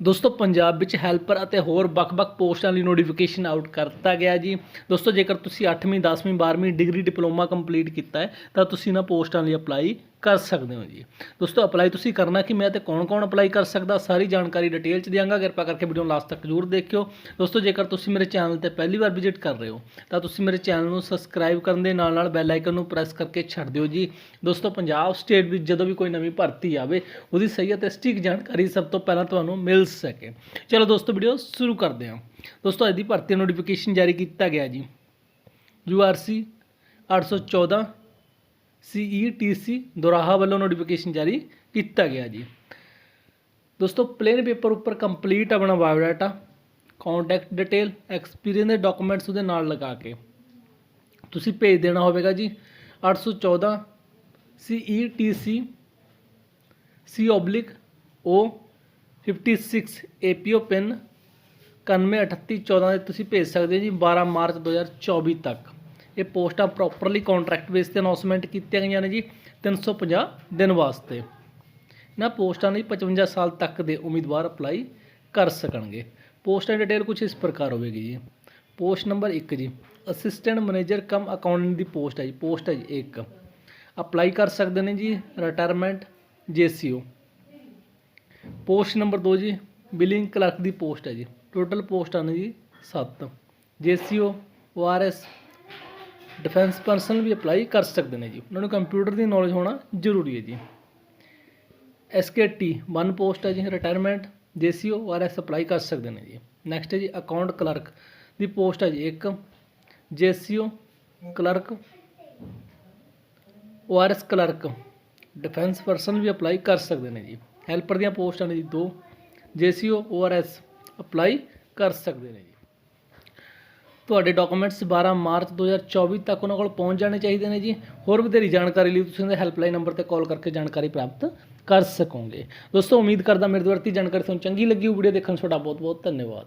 ਦੋਸਤੋ, ਪੰਜਾਬ ਵਿੱਚ ਹੈਲਪਰ ਅਤੇ ਹੋਰ ਵੱਖ-ਵੱਖ ਪੋਸਟਾਂ ਲਈ ਨੋਟੀਫਿਕੇਸ਼ਨ ਆਊਟ ਕਰ ਦਿੱਤਾ ਗਿਆ ਜੀ। ਦੋਸਤੋ, ਜੇਕਰ ਤੁਸੀਂ 8ਵੀਂ 10ਵੀਂ 12ਵੀਂ ਡਿਗਰੀ ਡਿਪਲੋਮਾ ਕੰਪਲੀਟ ਕੀਤਾ ਹੈ, ਤਾਂ ਤੁਸੀਂ ਇਹਨਾਂ ਪੋਸਟਾਂ ਲਈ ਅਪਲਾਈ ਕਰ ਸਕਦੇ ਹੋ ਜੀ। ਦੋਸਤੋ ਅਪਲਾਈ ਤੁਸੀਂ ਕਰਨਾ ਕਿ ਮੈਂ ਤੇ ਕੌਣ-ਕੌਣ ਅਪਲਾਈ ਕਰ ਸਕਦਾ, ਸਾਰੀ ਜਾਣਕਾਰੀ ਡਿਟੇਲ ਚ ਦਿਆਂਗਾ। ਕਿਰਪਾ ਕਰਕੇ ਵੀਡੀਓ ਨੂੰ ਲਾਸਟ ਤੱਕ ਜ਼ਰੂਰ ਦੇਖਿਓ। ਦੋਸਤੋ, ਜੇਕਰ ਤੁਸੀਂ ਮੇਰੇ ਚੈਨਲ ਤੇ ਪਹਿਲੀ ਵਾਰ ਵਿਜ਼ਿਟ ਕਰ ਰਹੇ ਹੋ, ਤਾਂ ਤੁਸੀਂ ਮੇਰੇ ਚੈਨਲ ਨੂੰ ਸਬਸਕ੍ਰਾਈਬ ਕਰਨ ਦੇ ਨਾਲ ਨਾਲ ਬੈਲ ਆਈਕਨ ਨੂੰ ਪ੍ਰੈਸ ਕਰਕੇ ਛੱਡ ਦਿਓ ਜੀ। ਦੋਸਤੋ, ਪੰਜਾਬ ਸਟੇਟ ਵਿੱਚ ਜਦੋਂ ਵੀ ਕੋਈ ਨਵੀਂ ਭਰਤੀ ਆਵੇ, ਉਹਦੀ ਸਹੀ ਅਤੇ ਸਟਿਕ ਜਾਣਕਾਰੀ ਸਭ ਤੋਂ ਪਹਿਲਾਂ ਤੁਹਾਨੂੰ ਮਿਲ ਸਕੇ। ਚਲੋ ਦੋਸਤੋ ਵੀਡੀਓ ਸ਼ੁਰੂ ਕਰਦੇ ਹਾਂ। ਦੋਸਤੋ, ਅੱਜ ਦੀ ਭਰਤੀ ਨੋਟੀਫਿਕੇਸ਼ਨ ਜਾਰੀ ਕੀਤਾ ਗਿਆ ਜੀ। ਯੂਆਰਸੀ 814 ਸੀਈਟੀਸੀ ਦੁਰਾਹਾ ਵੱਲੋਂ ਨੋਟੀਫਿਕੇਸ਼ਨ ਜਾਰੀ ਕੀਤਾ ਗਿਆ ਜੀ। ਦੋਸਤੋ ਪਲੇਨ ਪੇਪਰ ਉੱਪਰ ਕੰਪਲੀਟ ਆਪਣਾ ਬਾਇਓਡਾਟਾ ਕੰਟੈਕਟ ਡਿਟੇਲ ਐਕਸਪੀਰੀਅੰਸ ਦੇ ਡਾਕੂਮੈਂਟਸ ਉਹਦੇ ਨਾਲ ਲਗਾ ਕੇ। ਤੁਸੀਂ ਭੇਜ ਦੇਣਾ ਹੋਵੇਗਾ ਜੀ 814 ਸੀਈਟੀਸੀ ਸੀ ਓਬਲਿਕ ਓ 56 APO ਪਿਨ 913814 ਦੇ ਤੁਸੀਂ ਭੇਜ ਸਕਦੇ ਹੋ ਜੀ 12 ਮਾਰਚ 2024 ਤੱਕ। ਇਹ ਪੋਸਟਾਂ ਪ੍ਰੋਪਰਲੀ ਕੰਟਰੈਕਟ ਬੇਸ ਤੇ ਅਨਾਉਂਸਮੈਂਟ ਕੀਤੀਆਂ ਗਈਆਂ ਨੇ ਜੀ 350 ਦਿਨ ਵਾਸਤੇ। ਇਹਨਾਂ ਪੋਸਟਾਂ ਲਈ 55 ਸਾਲ ਤੱਕ ਦੇ ਉਮੀਦਵਾਰ ਅਪਲਾਈ ਕਰ ਸਕਣਗੇ। ਪੋਸਟਾਂ ਦੀ ਡਿਟੇਲ ਕੁਝ ਇਸ ਪ੍ਰਕਾਰ ਹੋਵੇਗੀ ਜੀ। ਪੋਸਟ ਨੰਬਰ 1 ਜੀ ਅਸਿਸਟੈਂਟ ਮੈਨੇਜਰ ਕਮ ਅਕਾਊਂਟੈਂਟ ਦੀ ਪੋਸਟ ਹੈ ਜੀ, ਪੋਸਟ ਹੈ ਜੀ 1 ਅਪਲਾਈ ਕਰ ਸਕਦੇ ਨੇ ਜੀ ਰਿਟਾਇਰਮੈਂਟ ਜੀਸੀਓ ਪੋਸਟ ਨੰਬਰ 2 ਜੀ ਬਿਲਿੰਗ ਕਲਰਕ ਦੀ ਪੋਸਟ ਹੈ ਜੀ। ਟੋਟਲ ਪੋਸਟਾਂ ਨੇ ਜੀ 7 ਜੀਸੀਓ ਓਆਰਐਸ ਡਿਫੈਂਸ ਪਰਸਨ ਵੀ ਅਪਲਾਈ ਕਰ ਸਕਦੇ ਨੇ ਜੀ। ਉਹਨਾਂ ਨੂੰ ਕੰਪਿਊਟਰ ਦੀ ਨੌਲੇਜ ਹੋਣਾ ਜ਼ਰੂਰੀ ਹੈ ਜੀ। ਐਸਕੇਟੀ 1 ਪੋਸਟ ਹੈ ਜੀ ਰਿਟਾਇਰਮੈਂਟ ਜੀਸੀਓ ਓਆਰਐਸ ਅਪਲਾਈ ਕਰ ਸਕਦੇ ਨੇ ਜੀ। ਨੈਕਸਟ ਹੈ ਜੀ ਅਕਾਊਂਟ ਕਲਰਕ ਦੀ ਪੋਸਟ ਹੈ ਜੀ 1 JCO clerk ORs clerk defence person ਵੀ ਅਪਲਾਈ ਕਰ ਸਕਦੇ ਨੇ ਜੀ। ਹੈਲਪਰ ਦੀਆਂ ਪੋਸਟਾਂ ਨੇ ਜੀ 2 ਜੀਸੀਓ ਓਆਰਐਸ ਅਪਲਾਈ ਕਰ ਸਕਦੇ ਨੇ ਜੀ। ਤੁਹਾਡੇ ਡਾਕੂਮੈਂਟਸ 12 ਮਾਰਚ 2024 ਤੱਕ ਉਹਨਾਂ ਕੋਲ ਪਹੁੰਚ ਜਾਣੇ ਚਾਹੀਦੇ ਨੇ ਜੀ। ਹੋਰ ਵਧੇਰੀ ਜਾਣਕਾਰੀ ਲਈ ਤੁਸੀਂ ਉਹਦੇ ਹੈਲਪਲਾਈਨ ਨੰਬਰ ਤੇ ਕਾਲ ਕਰਕੇ ਜਾਣਕਾਰੀ ਪ੍ਰਾਪਤ ਕਰ ਸਕੋਗੇ। ਦੋਸਤੋ, ਉਮੀਦ ਕਰਦਾ ਮੇਰੇ ਦੁਆਰਾ ਦਿੱਤੀ ਜਾਣਕਾਰੀ ਤੁਹਾਨੂੰ ਚੰਗੀ ਲੱਗੀ ਹੋ ਵੀਡੀਓ ਦੇਖਣ ਲਈ ਤੁਹਾਡਾ ਬਹੁਤ ਬਹੁਤ ਧੰਨਵਾਦ।